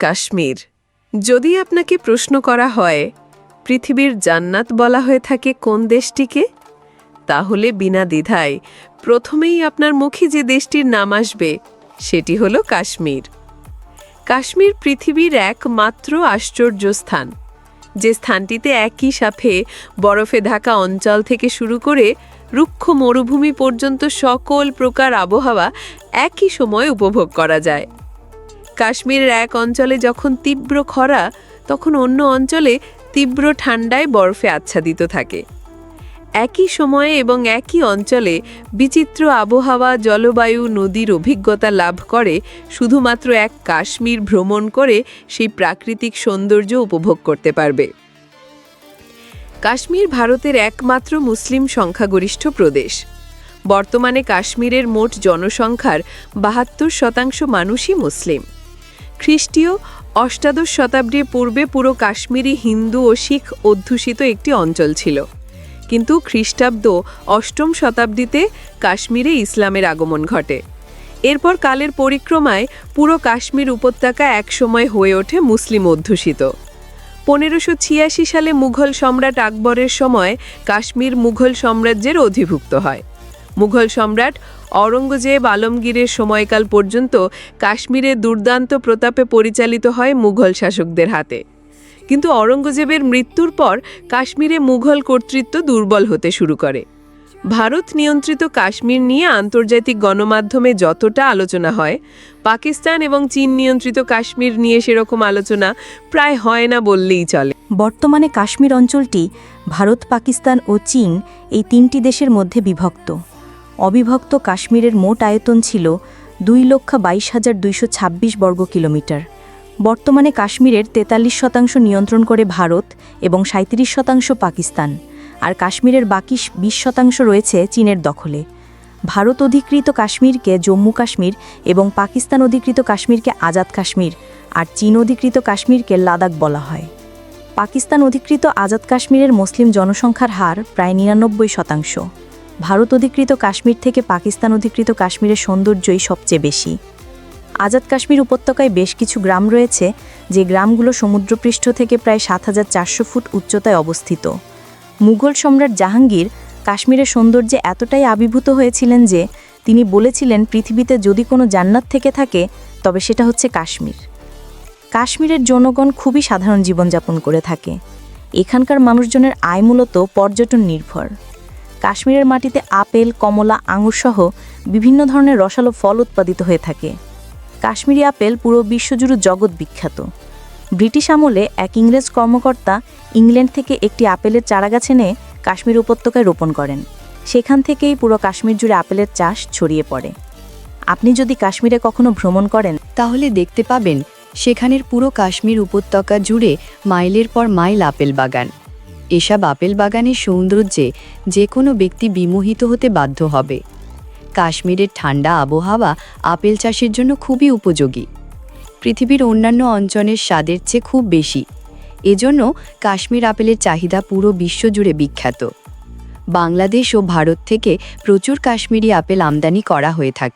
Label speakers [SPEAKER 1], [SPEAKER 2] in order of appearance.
[SPEAKER 1] কাশ্মীর। যদি আপনাকে প্রশ্ন করা হয়, পৃথিবীর জান্নাত বলা হয়ে থাকে কোন দেশটিকে? তাহলে বিনা দ্বিধায় প্রথমেই আপনার মুখে যে দেশটির নাম আসবে, সেটি হলো কাশ্মীর। কাশ্মীর পৃথিবীর একমাত্র আশ্চর্য স্থান। যে স্থানটিতে একই সাথে বরফে ঢাকা অঞ্চল থেকে শুরু করে রুক্ষ মরুভূমি পর্যন্ত সকল প্রকার আবহাওয়া একই সময় উপভোগ করা যায়। কাশ্মীরের এক অঞ্চলে যখন তীব্র খরা, তখন অন্য অঞ্চলে তীব্র ঠান্ডায় বরফে আচ্ছাদিত থাকে। একই সময়ে এবং একই অঞ্চলে বিচিত্র আবহাওয়া, জলবায়ু, নদীর অভিজ্ঞতা লাভ করে শুধুমাত্র এক কাশ্মীর ভ্রমণ করে সেই প্রাকৃতিক সৌন্দর্য উপভোগ করতে পারবে। কাশ্মীর ভারতের একমাত্র মুসলিম সংখ্যাগরিষ্ঠ প্রদেশ। বর্তমানে কাশ্মীরের মোট জনসংখ্যার বাহাত্তর শতাংশ মানুষই মুসলিম। খ্রিস্টীয় অষ্টাদশ শতাব্দীর পূর্বে পুরো কাশ্মীরি হিন্দু ও শিখ অধ্যুষিত একটি অঞ্চল ছিল। কিন্তু খ্রিস্টাব্দ অষ্টম শতাব্দীতে কাশ্মীরে ইসলামের আগমন ঘটে। এরপর কালের পরিক্রমায় পুরো কাশ্মীর উপত্যকা একসময় হয়ে ওঠে মুসলিম অধ্যুষিত। পনেরোশো ছিয়াশি সালে মুঘল সম্রাট আকবরের সময় কাশ্মীর মুঘল সাম্রাজ্যের অধিভুক্ত হয়। মুঘল সম্রাট অরঙ্গজেব আলমগীরের সময়কাল পর্যন্ত কাশ্মীরে দুর্দান্ত প্রতাপে পরিচালিত হয় মুঘল শাসকদের হাতে। কিন্তু অরঙ্গজেবের মৃত্যুর পর কাশ্মীরে মুঘল কর্তৃত্ব দুর্বল হতে শুরু করে। ভারত নিয়ন্ত্রিত কাশ্মীর নিয়ে আন্তর্জাতিক গণমাধ্যমে যতটা আলোচনা হয়, পাকিস্তান এবং চীন নিয়ন্ত্রিত কাশ্মীর নিয়ে সেরকম আলোচনা প্রায় হয় না বললেই চলে।
[SPEAKER 2] বর্তমানে কাশ্মীর অঞ্চলটি ভারত, পাকিস্তান ও চীন এই তিনটি দেশের মধ্যে বিভক্ত। অবিভক্ত কাশ্মীরের মোট আয়তন ছিল দুই লক্ষ বাইশ হাজার দুইশো ছাব্বিশ বর্গ কিলোমিটার। বর্তমানে কাশ্মীরের তেতাল্লিশ শতাংশ নিয়ন্ত্রণ করে ভারত এবং সাঁত্রিশ শতাংশ পাকিস্তান, আর কাশ্মীরের বাকি বিশ শতাংশ রয়েছে চীনের দখলে। ভারত অধিকৃত কাশ্মীরকে জম্মু কাশ্মীর এবং পাকিস্তান অধিকৃত কাশ্মীরকে আজাদ কাশ্মীর, আর চীন অধিকৃত কাশ্মীরকে লাদাখ বলা হয়। পাকিস্তান অধিকৃত আজাদ কাশ্মীরের মুসলিম জনসংখ্যার হার প্রায় নিরানব্বই শতাংশ। ভারত অধিকৃত কাশ্মীর থেকে পাকিস্তান অধিকৃত কাশ্মীরের সৌন্দর্যই সবচেয়ে বেশি। আজাদ কাশ্মীর উপত্যকায় বেশ কিছু গ্রাম রয়েছে, যে গ্রামগুলো সমুদ্রপৃষ্ঠ থেকে প্রায় সাত হাজার চারশো ফুট উচ্চতায় অবস্থিত। মুঘল সম্রাট জাহাঙ্গীর কাশ্মীরের সৌন্দর্যে এতটাই আবির্ভূত হয়েছিলেন যে, তিনি বলেছিলেন, পৃথিবীতে যদি কোনো জান্নাত থেকে থাকে, তবে সেটা হচ্ছে কাশ্মীর। কাশ্মীরের জনগণ খুবই সাধারণ জীবনযাপন করে থাকে। এখানকার মানুষজনের আয় মূলত পর্যটন নির্ভর। কাশ্মীরের মাটিতে আপেল, কমলা আঙুর সহ বিভিন্ন ধরনের রসালো ফল উৎপাদিত হয়ে থাকে। কাশ্মীরি আপেল পুরো বিশ্বজুড়ে জগৎ বিখ্যাত। ব্রিটিশ আমলে এক ইংরেজ কর্মকর্তা ইংল্যান্ড থেকে একটি আপেলের চারাগাছ এনে কাশ্মীর উপত্যকায় রোপণ করেন। সেখান থেকেই পুরো কাশ্মীর জুড়ে আপেলের চাষ ছড়িয়ে পড়ে। আপনি যদি কাশ্মীরে কখনো ভ্রমণ করেন,
[SPEAKER 3] তাহলে দেখতে পাবেন, সেখানের পুরো কাশ্মীর উপত্যকা জুড়ে মাইলের পর মাইল আপেল বাগান। এসব আপেল বাগানের সৌন্দর্যে যে কোনো ব্যক্তি বিমোহিত হতে বাধ্য হবে। কাশ্মীরের ঠান্ডা আবহাওয়া আপেল চাষের জন্য খুবই উপযোগী। পৃথিবীর অন্যান্য অঞ্চলের স্বাদের চেয়ে খুব বেশি। এজন্য কাশ্মীর আপেলের চাহিদা পুরো বিশ্বজুড়ে বিখ্যাত। বাংলাদেশ ও ভারত থেকে প্রচুর কাশ্মীরি আপেল আমদানি করা হয়ে থাকে।